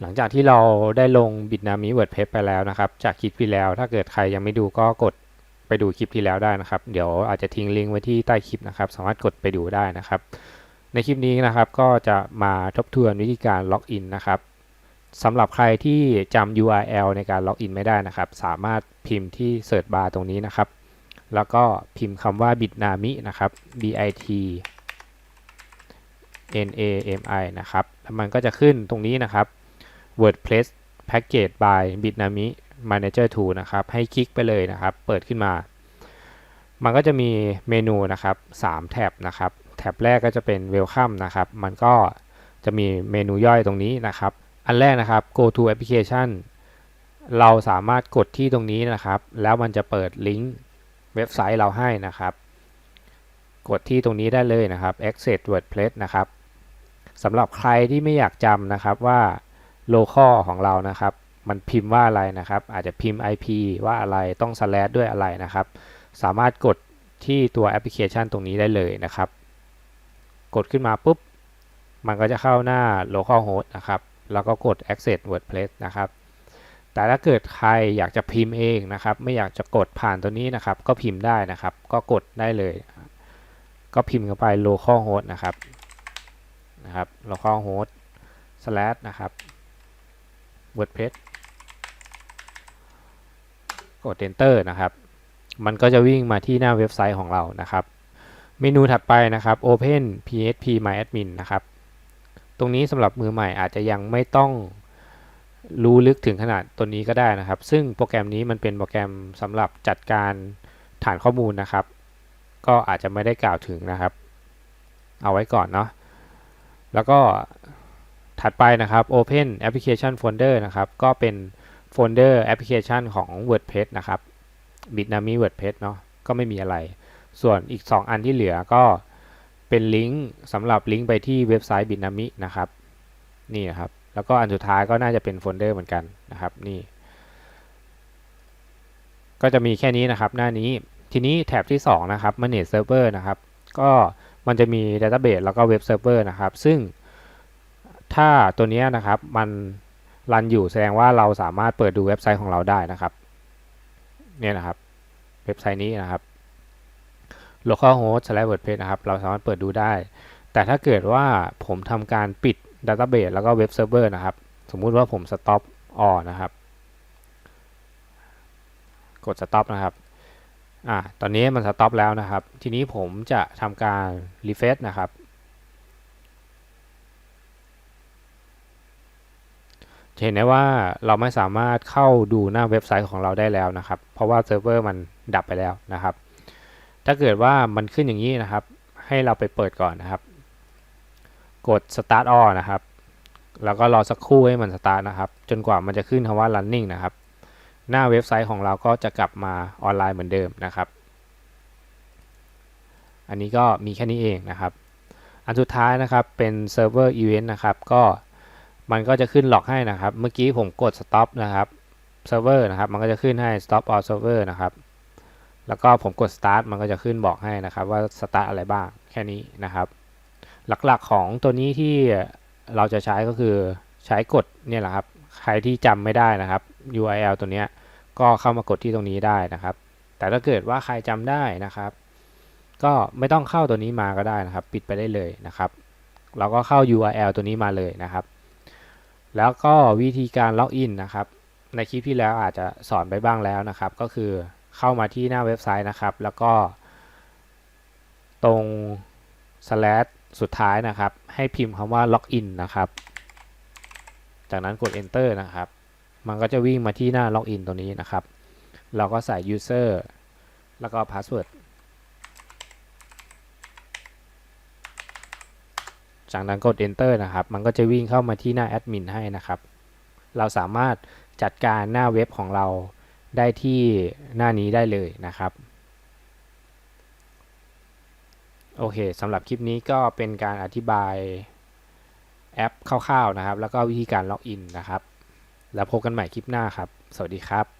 หลังจากที่เราได้ลงบิ t นามิ WordPress ไปแล้วนะครับ จากคลิปที่แล้ว ถ้าเกิดใครยังไม่ดูก็กดไปดูคลิปที่แล้วได้นะครับ เดี๋ยวอาจจะทิ้งลิงก์ไว้ที่ใต้คลิปนะครับ สามารถกดไปดูได้นะครับ ในคลิปนี้นะครับก็จะมาทบทวนวิธีการล็อกอินนะครับสำหรับใครที่จำ URL ในการล็อกอินไม่ได้นะครับ สามารถพิมพ์ที่ Search Bar ตรงนี้นะครับ แล้วก็พิมพ์คำว่า bitnami นะครับ bit nami นะครับแล้วมันก็จะขึ้นตรงนี้นะครับ WordPress Package by Bitnami Manager Tool นะครับ ให้คลิกไปเลยนะครับ เปิดขึ้นมา มันก็จะมีเมนูนะครับ 3 แท็บนะครับ แท็บแรกก็จะเป็น Welcome นะครับ มันก็จะมีเมนูย่อยตรงนี้นะครับ อันแรกนะครับ Go to Application เราสามารถกดที่ตรงนี้นะครับ แล้วมันจะเปิดลิงก์เว็บไซต์เราให้นะครับ กดที่ตรงนี้ได้เลยนะครับ Access WordPress นะครับสำหรับใครที่ไม่อยากจำนะครับว่า local ของเรานะครับ มันพิมพ์ว่าอะไรนะครับ อาจจะพิมพ์ IP ว่าอะไรต้อง slash ด้วยอะไรนะครับ สามารถกดที่ตัวแอปพลิเคชันตรงนี้ได้เลยนะครับ กดขึ้นมาปุ๊บ มันก็จะเข้าหน้า local host นะครับ แล้วก็กด access wordpress นะครับ แต่ถ้าเกิดใครอยากจะพิมพ์เองนะครับ ไม่อยากจะกดผ่านตัวนี้นะครับ ก็พิมพ์ได้นะครับ ก็กดได้เลย ก็พิมพ์เข้าไป local host นะครับ นะครับ local host slash นะครับ WordPress กด Enter นะครับ มันก็จะวิ่งมาที่หน้าเว็บไซต์ของเรานะครับ เมนูถัดไปนะครับ Open PHP MyAdmin นะครับ ตรงนี้สำหรับมือใหม่อาจจะยังไม่ต้องรู้ลึกถึงขนาดตัวนี้ก็ได้นะครับ ซึ่งโปรแกรมนี้มันเป็นโปรแกรมสำหรับจัดการฐานข้อมูลนะครับ ก็อาจจะไม่ได้กล่าวถึงนะครับ เอาไว้ก่อนเนาะแล้วก็ ถัดไปนะครับ Open Application Folder นะครับ ก็เป็นโฟลเดอร์แอปพลิเคชันของ WordPress นะครับ Bitnami WordPress เนาะก็ไม่มีอะไร ส่วนอีก 2 อันที่เหลือก็เป็นลิงก์สำหรับลิงก์ไปที่เว็บไซต์ Bitnami นะครับ นี่นะครับ แล้วก็อันสุดท้ายก็น่าจะเป็นโฟลเดอร์เหมือนกันนะครับ นี่ ก็จะมีแค่นี้นะครับ หน้านี้ ทีนี้แท็บที่ 2 นะครับ Manage Server นะครับ ก็มันจะมี Database แล้วก็ Web Server นะครับ ซึ่ง ถ้าตัวนี้นะครับมันรันอยู่แสดงว่าเราสามารถเปิดดูเว็บไซต์ของเราได้นะครับเนี่ยนะครับเว็บไซต์นี้นะครับ localhost slash wordpress นะครับเราสามารถเปิดดูได้ แต่ถ้าเกิดว่าผมทำการปิด database แล้วก็เว็บเซิร์ฟเวอร์นะครับ สมมุติว่าผม stop all นะครับ กด stop นะครับอ่าตอนนี้มัน stop แล้วนะครับ ทีนี้ผมจะทำการ refresh นะครับ เห็นได้ว่าเราไม่สามารถเข้าดูหน้าเว็บไซต์ของเราได้แล้วนะครับ เพราะว่าเซิร์ฟเวอร์มันดับไปแล้วนะครับ ถ้าเกิดว่ามันขึ้นอย่างนี้นะครับ ให้เราไปเปิดก่อนนะครับ กด start all นะครับ แล้วก็รอสักครู่ให้มัน start นะครับ จนกว่ามันจะขึ้นคำว่า running นะครับ หน้าเว็บไซต์ของเราก็จะกลับมาออนไลน์เหมือนเดิมนะครับ อันนี้ก็มีแค่นี้เองนะครับ อันสุดท้ายนะครับเป็นเซิร์ฟเวอร์อีเวนต์นะครับ ก็ มันก็จะขึ้นหลอกให้นะครับ เมื่อกี้ผมกด stop นะครับเซิร์ฟเวอร์นะครับ มันก็จะขึ้นให้ stop all server นะครับ แล้วก็ผมกด start มันก็จะขึ้นบอกให้นะครับ ว่า start อะไรบ้าง แค่นี้นะครับ หลักๆของตัวนี้ที่เราจะใช้ก็คือใช้กดเนี่ยแหละครับ ใครที่จำไม่ได้นะครับ URL ตัวเนี้ยก็เข้ามากดที่ตรงนี้ได้นะครับ แต่ถ้าเกิดว่าใครจำได้นะครับ ก็ไม่ต้องเข้าตัวนี้มาก็ได้นะครับ ปิดไปได้เลยนะครับ เราก็เข้า URL ตัวนี้มาเลยนะครับ แล้วก็วิธีการล็อกอินนะครับ ในคลิปที่แล้วอาจจะสอนไปบ้างแล้วนะครับ ก็คือเข้ามาที่หน้าเว็บไซต์นะครับ แล้วก็ ตรง slash สุดท้ายนะครับ ให้พิมพ์คำว่า login นนะครับ จากนั้นกด enter นะครับ มันก็จะวิ่งมาที่หน้า login ตัวนี้นะครับ เราก็ใส่ user แล้วก็ password จากนั้นกด enter นะครับ มันก็จะวิ่งเข้ามาที่หน้า admin ให้นะครับ เราสามารถจัดการหน้าเว็บของเราได้ที่หน้านี้ได้เลยนะครับ โอเคสำหรับคลิปนี้ก็เป็นการอธิบายแอปคร่าวๆนะครับ แล้วก็วิธีการล็อกอินนะครับ แล้วพบกันใหม่คลิปหน้าครับ สวัสดีครับ